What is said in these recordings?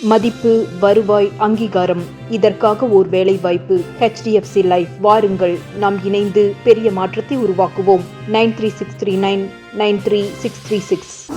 மதிப்பு வருவாய் அங்கீகாரம். இதற்காக ஓர் வேலை வாய்ப்பு ஹெச்டிஎஃப்சி லைஃப் வாருங்கள். நாம் இணைந்து பெரிய மாற்றத்தை உருவாக்குவோம். Nine three six three nine nine three six three six.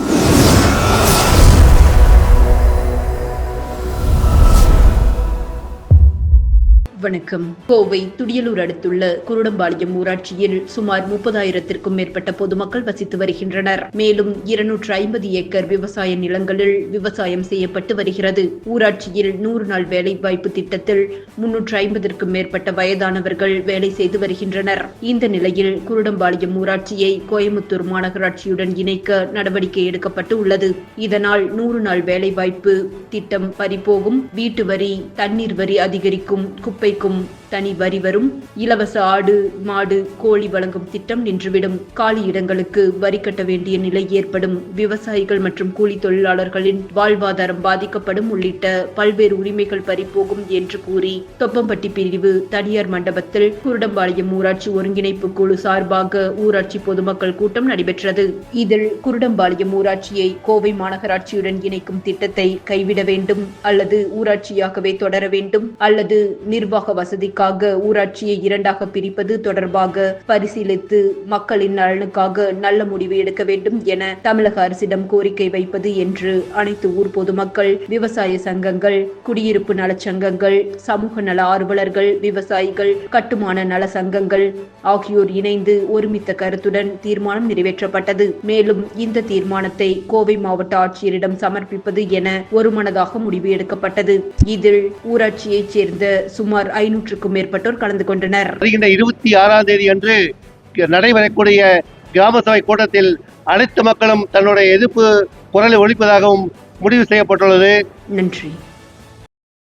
வணக்கம். கோவை துடியலூர் அடுத்துள்ள குருடம்பாளையம் ஊராட்சியில் சுமார் முப்பதாயிரத்திற்கும் மேற்பட்ட பொதுமக்கள் வசித்து வருகின்றனர். மேலும் இருநூற்று ஐம்பது ஏக்கர் விவசாய நிலங்களில் விவசாயம் செய்யப்பட்டு வருகிறது. ஊராட்சியில் நூறு நாள் வேலை வாய்ப்பு திட்டத்தில் முன்னூற்று ஐம்பதற்கும் மேற்பட்ட வயதானவர்கள் வேலை செய்து வருகின்றனர். இந்த நிலையில் குருடம்பாளையம் ஊராட்சியை கோயமுத்தூர் மாநகராட்சியுடன் இணைக்க நடவடிக்கை எடுக்கப்பட்டு உள்ளது. இதனால் நூறு நாள் வேலை வாய்ப்பு திட்டம் பறிபோகும். வீட்டு வரி தண்ணீர் வரி அதிகரிக்கும். குப்பை கிடைக்கும் தனி வரி வரும். இலவச ஆடு மாடு கோழி வழங்கும் திட்டம் நின்றுவிடும். காலி இடங்களுக்கு வரி கட்ட வேண்டிய நிலை ஏற்படும். விவசாயிகள் மற்றும் கூலி தொழிலாளர்களின் வாழ்வாதாரம் பாதிக்கப்படும் உள்ளிட்ட பல்வேறு உரிமைகள் பறிபோகும் என்று கூறி தொப்பம்பட்டி பிரிவு தனியார் மண்டபத்தில் குருடம்பாளையம் ஊராட்சி ஒருங்கிணைப்பு குழு சார்பாக ஊராட்சி பொதுமக்கள் கூட்டம் நடைபெற்றது. இதில் குருடம்பாளையம் ஊராட்சியை கோவை மாநகராட்சியுடன் இணைக்கும் திட்டத்தை கைவிட வேண்டும் அல்லது ஊராட்சியாகவே தொடர வேண்டும் அல்லது நிர்வாக வசதிக்காக ஊராட்சியை இரண்டாக பிரிப்பது தொடர்பாக பரிசீலித்து மக்களின் நலனுக்காக நல்ல முடிவு எடுக்க வேண்டும் என தமிழக அரசிடம் கோரிக்கை வைப்பது என்று அனைத்து ஊர் பொதுமக்கள் விவசாய சங்கங்கள் குடியிருப்பு நலச்சங்கங்கள் சமூக நல ஆர்வலர்கள் விவசாயிகள் கட்டுமான நல சங்கங்கள் ஆகியோர் இணைந்து ஒருமித்த கருத்துடன் தீர்மானம் நிறைவேற்றப்பட்டது. மேலும் இந்த தீர்மானத்தை கோவை மாவட்ட ஆட்சியரிடம் சமர்ப்பிப்பது என ஒருமனதாக முடிவு எடுக்கப்பட்டது. இதில் ஊராட்சியைச் சேர்ந்த சுமார் ஐநூற்றுக்கும் மேற்பட்டோர் கலந்து கொண்டனர். வருகின்ற இருபத்தி ஆறாம் தேதி அன்று நடைபெறக்கூடிய கிராம சபை கூட்டத்தில் அனைத்து மக்களும் தன்னுடைய எதிர்ப்பு குரலை ஒழிப்பதாகவும் முடிவு செய்யப்பட்டுள்ளது. நன்றி.